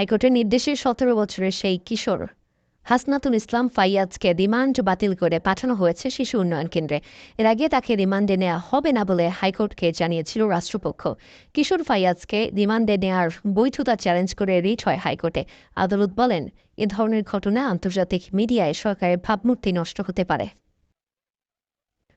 হাইকোর্টের নির্দেশে সতেরো বছরের সেই কিশোর হাসনাতুল ইসলাম ফাইয়াজকে রিমান্ড বাতিল করে পাঠানো হয়েছে শিশু উন্নয়ন কেন্দ্রে। এর আগে তাকে রিমান্ডে নেওয়া হবে না বলে হাইকোর্টকে জানিয়েছিল রাষ্ট্রপক্ষ। কিশোর ফাইয়াজকে রিমান্ডে নেওয়ার বৈধতা চ্যালেঞ্জ করে রিট হয় হাইকোর্টে। আদালত বলেন, এ ধরনের ঘটনা আন্তর্জাতিক মিডিয়ায় সরকারের ভাবমূর্তি নষ্ট হতে পারে।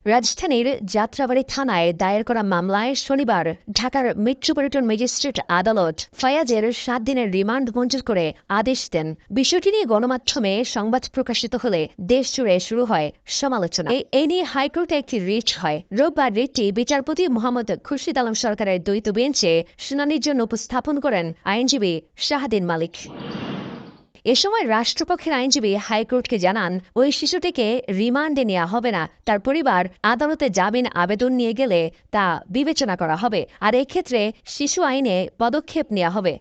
রাজধানীর যাত্রাবাড়ি থানায় দায়ের করা মামলায় শনিবার ঢাকার মেট্রোপলিটন ম্যাজিস্ট্রেট আদালত ফায়াজের সাত দিনের রিমান্ড মঞ্জুর করে আদেশ দেন। বিষয়টি নিয়ে গণমাধ্যমে সংবাদ প্রকাশিত হলে দেশ জুড়ে শুরু হয় সমালোচনা। এ- নিয়ে হাইকোর্টে একটি রিট হয়। রোববার রিটটি বিচারপতি মোহাম্মদ খুরশিদ আলম সরকারের দ্বৈত বেঞ্চে শুনানির জন্য উপস্থাপন করেন আইনজীবী শাহাদিন মালিক। এ সময় রাষ্ট্রপক্ষের আইনজীবী হাইকোর্টকে জানান, ওই শিশুটিকে রিমান্ডে নেওয়া হবে না, তার পরিবার আদালতে জামিন আবেদন নিয়ে গেলে তা বিবেচনা করা হবে, আর এক্ষেত্রে শিশু আইনে পদক্ষেপ নেওয়া হবে।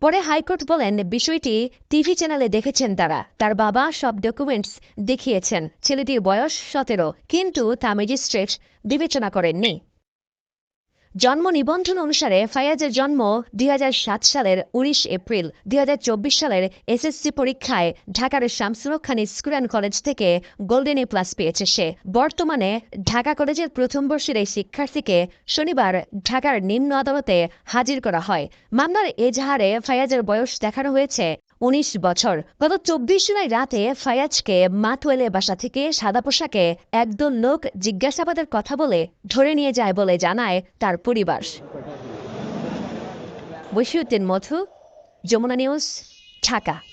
পরে হাইকোর্ট বলেন, বিষয়টি টিভি চ্যানেলে দেখেছেন তারা, তার বাবা সব ডকুমেন্টস দেখিয়েছেন, ছেলেটির বয়স সতেরো, কিন্তু তা ম্যাজিস্ট্রেট বিবেচনা করেননি। জন্ম নিবন্ধন অনুসারে ফায়াজের জন্ম দুই হাজার সাত সালের উনিশ এপ্রিল, দুই হাজার চব্বিশ সালের এসএসসি পরীক্ষায় ঢাকার Shamsulhaque Khan school and college থেকে গোল্ডেন এ প্লাস পেয়েছে সে। বর্তমানে ঢাকা কলেজের প্রথম বর্ষের এই শিক্ষার্থীকে শনিবার ঢাকার নিম্ন আদালতে হাজির করা হয়। মামলার এজাহারে ফায়াজের বয়স দেখানো হয়েছে। উনিশ বছর। গত চব্বিশ জুলাই রাতে ফায়াজকে মাতুয়েলে বাসা থেকে সাদা পোশাকে একদল লোক জিজ্ঞাসাবাদের কথা বলে ধরে নিয়ে যায় বলে জানায় তার পরিবার। বসিউদ্দিন মধু, যমুনা নিউজ, ঢাকা।